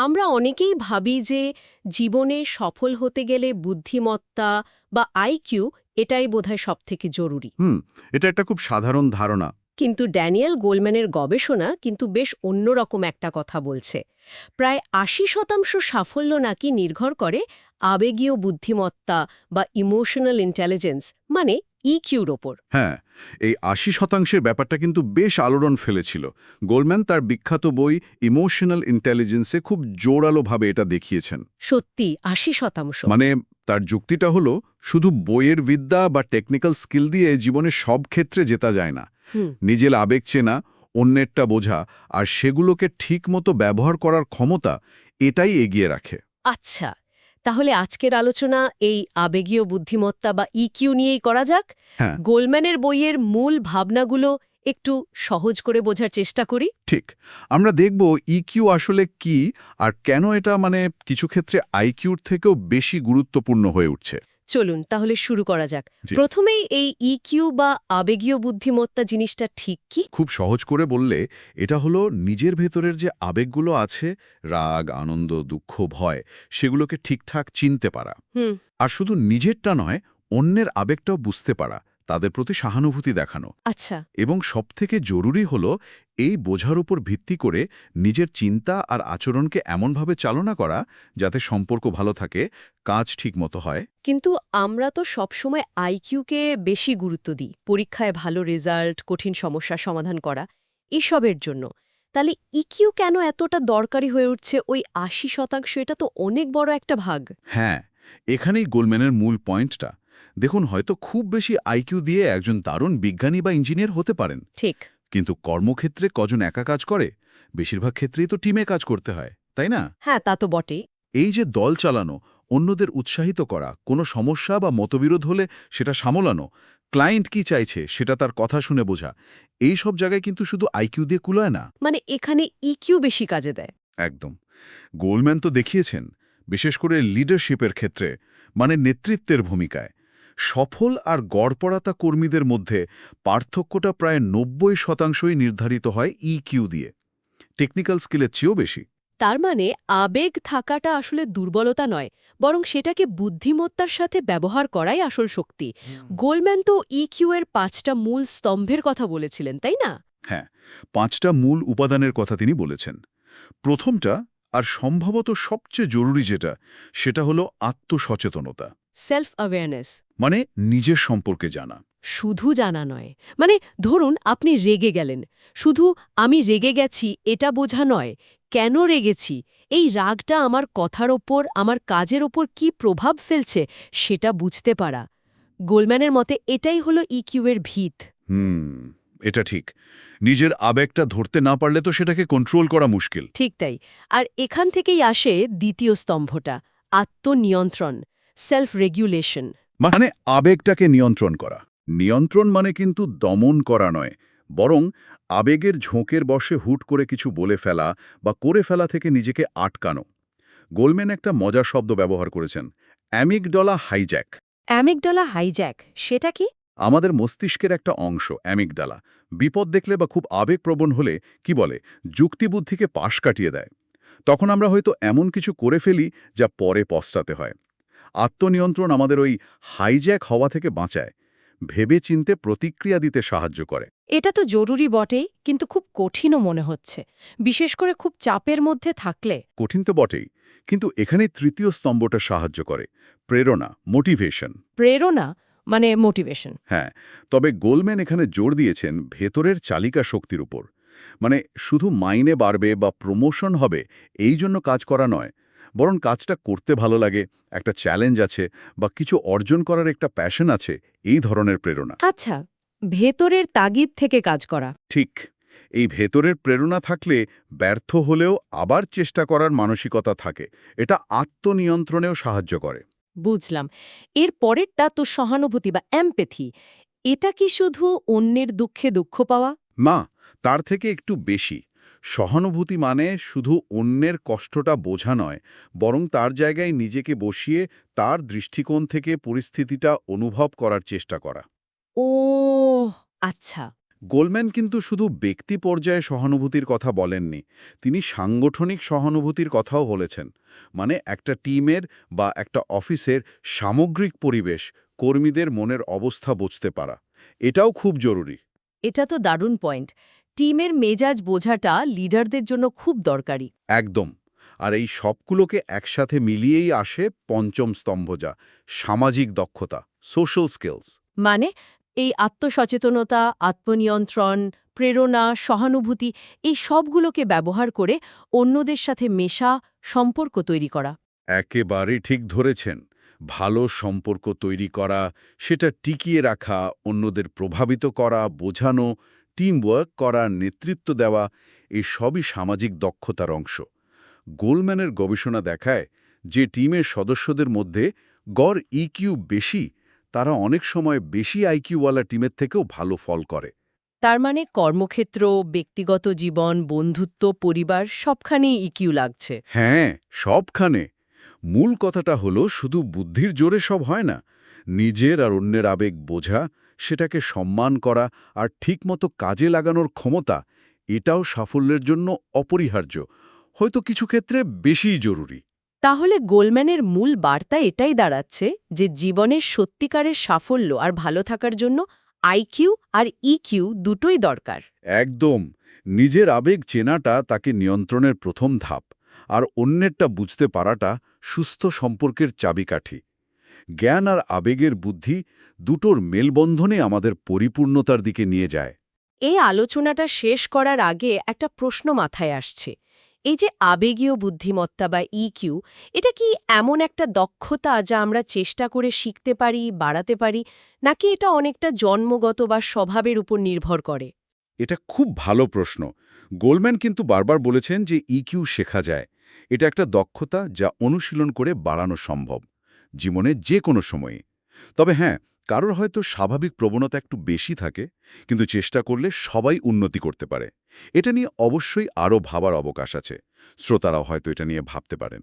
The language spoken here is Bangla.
আমরা অনেকেই ভাবি যে জীবনে সফল হতে গেলে বুদ্ধিমত্তা বা আইকিউ এটাই বোধহয় সবথেকে জরুরি। হুম এটা একটা খুব সাধারণ ধারণা। কিন্তু ড্যানিয়েল গোলম্যানের গবেষণা কিন্তু বেশ অন্যরকম একটা কথা বলছে। প্রায় আশি শতাংশ সাফল্য নাকি নির্ভর করে আবেগীয় বুদ্ধিমত্তা বা ইমোশনাল ইন্টেলিজেন্স মানে ইকিউর ওপর। হ্যাঁ এই আশি শতাংশের ব্যাপারটা কিন্তু বেশ আলোড়ন ফেলেছিল। গোলম্যান তার বিখ্যাত বই ইমোশনাল ইন্টেলিজেন্সে খুব জোরালোভাবে এটা দেখিয়েছেন। সত্যি আশি শতাংশ। মানে তার যুক্তিটা হলো শুধু বইয়ের বিদ্যা বা টেকনিক্যাল স্কিল দিয়ে জীবনে সব ক্ষেত্রে জেতা যায় না। নিজের আবেগ চেনা অন্যেরটা বোঝা আর সেগুলোকে ঠিকমতো ব্যবহার করার ক্ষমতা এটাই এগিয়ে রাখে। আচ্ছা তাহলে আজকের আলোচনা এই আবেগীয় বুদ্ধিমত্তা বা ইকিউ নিয়েই করা যাক। হ্যাঁ। গোলম্যানের বইয়ের মূল ভাবনাগুলো একটু সহজ করে বোঝার চেষ্টা করি। ঠিক। আমরা দেখব ইকিউ আসলে কি আর কেন এটা মানে কিছু ক্ষেত্রে আইকিউর থেকেও বেশি গুরুত্বপূর্ণ হয়ে উঠছে। চলুন তাহলে শুরু করা যাক। প্রথমেই এই ইকিউ বা আবেগীয় বুদ্ধিমত্তা জিনিসটা ঠিক কি? খুব সহজ করে বললে এটা হলো নিজের ভেতরের যে আবেগগুলো আছে রাগ আনন্দ দুঃখ ভয় সেগুলোকে ঠিকঠাক চিনতে পারা। আর শুধু নিজেরটা নয় অন্যের আবেগটাও বুঝতে পারা তাদের প্রতি সহানুভূতি দেখানো। আচ্ছা। এবং সবথেকে জরুরি হলো এই বোঝার উপর ভিত্তি করে নিজের চিন্তা আর আচরণকে এমনভাবে চালনা করা যাতে সম্পর্ক ভালো থাকে কাজ ঠিকমতো হয়। কিন্তু আমরা তো সবসময় আইকিউকে বেশি গুরুত্ব দিই পরীক্ষায় ভালো রেজাল্ট কঠিন সমস্যার সমাধান করা এসবের জন্য। তাহলে ইকিউ কেন এতটা দরকারি হয়ে উঠছে ওই আশি শতাংশ? এটা তো অনেক বড় একটা ভাগ। হ্যাঁ এখানেই গোলম্যানের মূল পয়েন্টটা। দেখুন হয়তো খুব বেশি আইকিউ দিয়ে একজন দারুণ বিজ্ঞানী বা ইঞ্জিনিয়ার হতে পারেন। ঠিক। কিন্তু কর্মক্ষেত্রে কজন একা কাজ করে বেশিরভাগ ক্ষেত্রেই তো টিমে কাজ করতে হয় তাই না? হ্যাঁ তা তো বটেই। এই যে দল চালানো অন্যদের উৎসাহিত করা কোনো সমস্যা বা মতবিরোধ হলে সেটা সামলানো ক্লায়েন্ট কি চাইছে সেটা তার কথা শুনে বোঝা এই সব জায়গায় কিন্তু শুধু আইকিউ দিয়ে কুলায় না। মানে এখানে ইকিউ বেশি কাজে দেয়। একদম। গোলম্যান তো দেখিয়েছেন বিশেষ করে লিডারশিপের ক্ষেত্রে মানে নেতৃত্বের ভূমিকায়। সফল আর গড়পড়াতা কর্মীদের মধ্যে পার্থক্যটা প্রায় নব্বই শতাংশই নির্ধারিত হয় ইকিউ দিয়ে। টেকনিক্যাল স্কিলের চেয়েও বেশি। তার মানে আবেগ থাকাটা আসলে দুর্বলতা নয় বরং সেটাকে বুদ্ধিমত্তার সাথে ব্যবহার করাই আসল শক্তি। গোলম্যান তো ইকিউ এর পাঁচটা মূল স্তম্ভের কথা বলেছিলেন তাই না? হ্যাঁ পাঁচটা মূল উপাদানের কথা তিনি বলেছেন। প্রথমটা আর সম্ভবত সবচেয়ে জরুরি যেটা সেটা হলো আত্মসচেতনতা। সেলফ অ্যাওয়ারনেস মানে নিজের সম্পর্কে জানা। শুধু জানা নয়। মানে ধরুন আপনি রেগে গেলেন। শুধু আমি রেগে গেছি এটা বোঝা নয় কেন রেগেছি? এই রাগটা আমার কথার ওপর আমার কাজের ওপর কি প্রভাব ফেলছে সেটা বুঝতে পারা। গোলম্যানের মতে এটাই হলো ইকিউ এর ভিত। হুম এটা ঠিক। নিজের আবেগটা ধরতে না পারলে তো সেটাকে কন্ট্রোল করা মুশকিল। ঠিক তাই। আর এখান থেকেই আসে দ্বিতীয় স্তম্ভটা আত্মনিয়ন্ত্রণ সেলফ রেগুলেশন মানে আবেগটাকে নিয়ন্ত্রণ করা। নিয়ন্ত্রণ মানে কিন্তু দমন করা নয় বরং আবেগের ঝোঁকের বসে হুট করে কিছু বলে ফেলা বা করে ফেলা থেকে নিজেকে আটকানো। গোলম্যান একটা মজার শব্দ ব্যবহার করেছেন অ্যামিকডলা হাইজ্যাক। অ্যামিকডলা হাইজ্যাক সেটা কি? আমাদের মস্তিষ্কের একটা অংশ অ্যামিকডালা বিপদ দেখলে বা খুব আবেগপ্রবণ হলে কি বলে? যুক্তিবুদ্ধিকে পাশ কাটিয়ে দেয়। তখন আমরা হয়তো এমন কিছু করে ফেলি যা পরে পশ্চাতে হয়। আত্মনিয়ন্ত্রণ আমাদের ওই হাইজ্যাক হওয়া থেকে বাঁচায় ভেবে চিনতে প্রতিক্রিয়া দিতে সাহায্য করে। এটা তো জরুরি বটেই কিন্তু খুব কঠিনও মনে হচ্ছে। বিশেষ করে খুব চাপের মধ্যে থাকলে। কঠিন তো বটেই কিন্তু এখানে তৃতীয় স্তম্ভটা সাহায্য করে প্রেরণা মোটিভেশন প্রেরণা মানে মোটিভেশন হ্যাঁ তবে গোলম্যান এখানে জোর দিয়েছেন ভেতরের চালিকা শক্তির উপর। মানে শুধু মাইনে বাড়বে বা প্রমোশন হবে এই জন্য কাজ করা নয় বরং কাজটা করতে ভালো লাগে একটা চ্যালেঞ্জ আছে বা কিছু অর্জন করার একটা প্যাশন আছে এই ধরনের প্রেরণা। আচ্ছা ভেতরের তাগিদ থেকে কাজ করা। ঠিক এই ভেতরের প্রেরণা থাকলে ব্যর্থ হলেও আবার চেষ্টা করার মানসিকতা থাকে এটা আত্মনিয়ন্ত্রণেও সাহায্য করে। বুঝলাম এর পরেরটা তো সহানুভূতি বা এমপেথি এটা কি শুধু অন্যের দুঃখে দুঃখ পাওয়া? মা তার থেকে একটু বেশি। সহানুভূতি মানে শুধু অন্যের কষ্টটা বোঝা নয় বরং তার জায়গায় নিজেকে বসিয়ে তার দৃষ্টিকোণ থেকে পরিস্থিতিটা অনুভব করার চেষ্টা করা। ও আচ্ছা। গোলম্যান কিন্তু শুধু ব্যক্তি পর্যায়ে সহানুভূতির কথা বলেননি তিনি সাংগঠনিক সহানুভূতির কথাও বলেছেন মানে একটা টিমের বা একটা অফিসের সামগ্রিক পরিবেশ কর্মীদের মনের অবস্থা বুঝতে পারা। এটাও খুব জরুরি। এটা তো দারুণ পয়েন্ট। টিমের মেজাজ বোঝাটা লিডারদের জন্য খুব দরকারি। একদম। আর এই সবগুলোকে একসাথে মিলিয়েই আসে পঞ্চম স্তম্ভ যা সামাজিক দক্ষতা সোশ্যাল স্কিলস মানে এই আত্মসচেতনতা আত্মনিয়ন্ত্রণ প্রেরণা সহানুভূতি এই সবগুলোকে ব্যবহার করে অন্যদের সাথে মেশা সম্পর্ক তৈরি করা। একেবারে ঠিক ধরেছেন। ভালো সম্পর্ক তৈরি করা সেটা টিকিয়ে রাখা অন্যদের প্রভাবিত করা বোঝানো টিম ওয়ার্ক করা নেতৃত্ব দেওয়া এই সবই সামাজিক দক্ষতার অংশ। গোলম্যানের গবেষণা দেখায় যে টিমের সদস্যদের মধ্যে গড় ইকিউ বেশি তারা অনেক সময় বেশি আইকিউওয়ালা টিমের থেকেও ভালো ফল করে। তার মানে কর্মক্ষেত্র ব্যক্তিগত জীবন বন্ধুত্ব পরিবার সবখানেই ইকিউ লাগছে। হ্যাঁ সবখানে। মূল কথাটা হলো শুধু বুদ্ধির জোরে সব হয় না নিজের আর অন্যের আবেগ বোঝা সেটাকে সম্মান করা আর ঠিকমতো কাজে লাগানোর ক্ষমতা এটাও সাফল্যের জন্য অপরিহার্য। হয়তো কিছু ক্ষেত্রে বেশিই জরুরি। তাহলে গোলম্যানের মূল বার্তা এটাই দাঁড়াচ্ছে যে জীবনের সত্যিকারের সাফল্য আর ভালো থাকার জন্য আইকিউ আর ইকিউ দুটোই দরকার। একদম। নিজের আবেগ চেনাটা তাকে নিয়ন্ত্রণের প্রথম ধাপ আর অন্যেরটা বুঝতে পারাটা সুস্থ সম্পর্কের চাবিকাঠি। জ্ঞান আর আবেগের বুদ্ধি দুটোর মেলবন্ধনে আমাদের পরিপূর্ণতার দিকে নিয়ে যায়। এই আলোচনাটা শেষ করার আগে একটা প্রশ্ন মাথায় আসছে। এই যে আবেগীয় বুদ্ধিমত্তা বা ইকিউ এটা কি এমন একটা দক্ষতা যা আমরা চেষ্টা করে শিখতে পারি বাড়াতে পারি নাকি এটা অনেকটা জন্মগত বা স্বভাবের উপর নির্ভর করে? এটা খুব ভালো প্রশ্ন। গোলম্যান কিন্তু বারবার বলেছেন যে ইকিউ শেখা যায়। এটা একটা দক্ষতা যা অনুশীলন করে বাড়ানো সম্ভব। জীবনে যে কোনো সময়ে। তবে হ্যাঁ কারোর হয়তো স্বাভাবিক প্রবণতা একটু বেশি থাকে, কিন্তু চেষ্টা করলে সবাই উন্নতি করতে পারে। এটা নিয়ে অবশ্যই আরও ভাবার অবকাশ আছে। শ্রোতারাও হয়তো এটা নিয়ে ভাবতে পারেন।